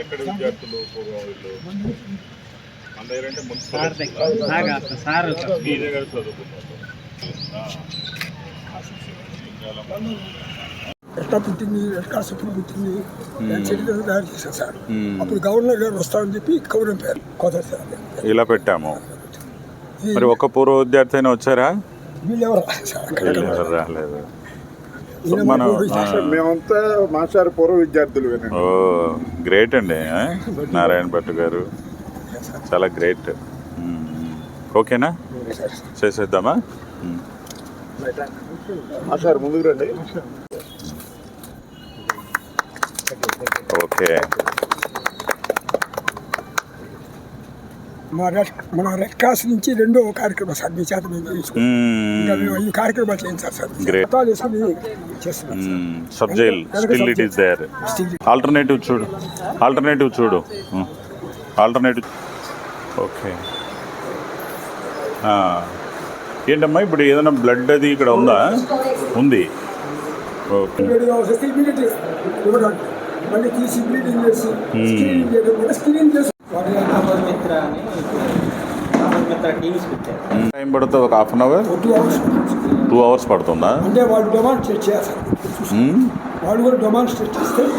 ఎక్కడ విద్యార్థులు పూర్వం వీళ్ళు మన దగ్గర అంటే సార్. మున్సిపల్ మీ దగ్గర మంది. ఎట్లా పుట్టింది ఎట్లా సుప్రీం పుట్టింది. నేను చరిత్ర తయారు చేశాను సార్. అప్పుడు గవర్నర్ గారు వస్తారని చెప్పి కౌరం పేరు కొత్త సార్ ఇలా పెట్టాము. మరి ఒక్క పూర్వ విద్యార్థి అయినా వచ్చారా? సార్ రాలేదు. మన మేమంతా మాస్టర్ పూర్వ విద్యార్థులు ఓ గ్రేట్ అండి? నారాయణ భట్ గారు. చాలా గ్రేట్. ఓకేనా? చేసేద్దామా. మాస్టర్ ముందుకు రండి. ఓకే మా రెడ్ మన రెడ్ క్రాస్ నుంచి రెండో కార్యక్రమం సార్ మీ చేత మేము ఇంకా ఐదు కార్యక్రమాలు sir. Sub jail still it is there alternative చూడు. ఆల్టర్నేటివ్ చూడు. Alternative okay. ఏంటమ్మా ఇప్పుడు ఏదైనా బ్లడ్ అది ఇక్కడ ఉందా? ఉంది. ఓకే మళ్ళీ తీసి బ్లీడింగ్ చేసి స్క్రీనింగ్ చేయడం కూడా స్క్రీనింగ్ చేసి మిత్ర అని అమర్ మిత్ర టీవీస్ పెట్టారు. టైం పడుతుంది ఒక half an hour two hours two hours పడుతుందా? అంటే వాళ్ళు డెమాన్స్ట్రేట్ చేయాలి. చూసి వాళ్ళు కూడా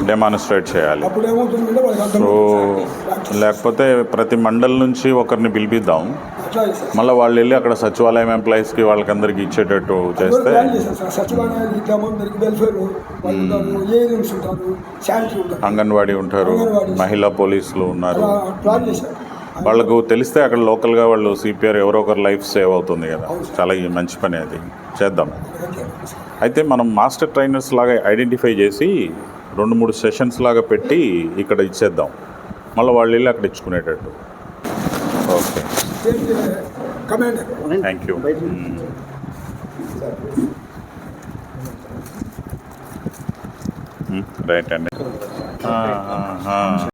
డెమాన్స్ట్రేట్ చేయాలి. అప్పుడు ఏమవుతుందంటే వాళ్ళకి అర్థం సో. లేకపోతే ప్రతి మండల్ నుంచి ఒకరిని పిలిపిద్దాం. అట్లా. మళ్ళీ వాళ్ళు వెళ్ళి అక్కడ సచివాలయం ఎంప్లాయీస్కి వాళ్ళకందరికీ ఇచ్చేటట్టు చేస్తే ప్లాన్ చేశారు సార్. సచివాలయాలు ఇద్దాము అందరికి వెల్ఫేర్ వాళ్ళు ఉంటారు ఏఎన్ఎంస్ ఉంటారు శానిటరీ ఉంటారు. అంగన్వాడీ ఉంటారు. మహిళా పోలీసులు ఉన్నారు. అలా ప్లాన్ చేశారు. వాళ్ళకు తెలిస్తే అక్కడ లోకల్గా వాళ్ళు సిపిఆర్ ఎవరో ఒకరు లైఫ్ సేవ్ అవుతుంది కదా. చాలా మంచి పని అది. చేద్దాం. అయితే మనం మాస్టర్ ట్రైనర్స్ లాగా ఐడెంటిఫై చేసి రెండు మూడు సెషన్స్ లాగా పెట్టి ఇక్కడ ఇచ్చేద్దాం. మళ్ళీ వాళ్ళు వెళ్ళి అక్కడ ఇచ్చుకునేటట్టు. ఓకే. థ్యాంక్ యూ రైట్ అండి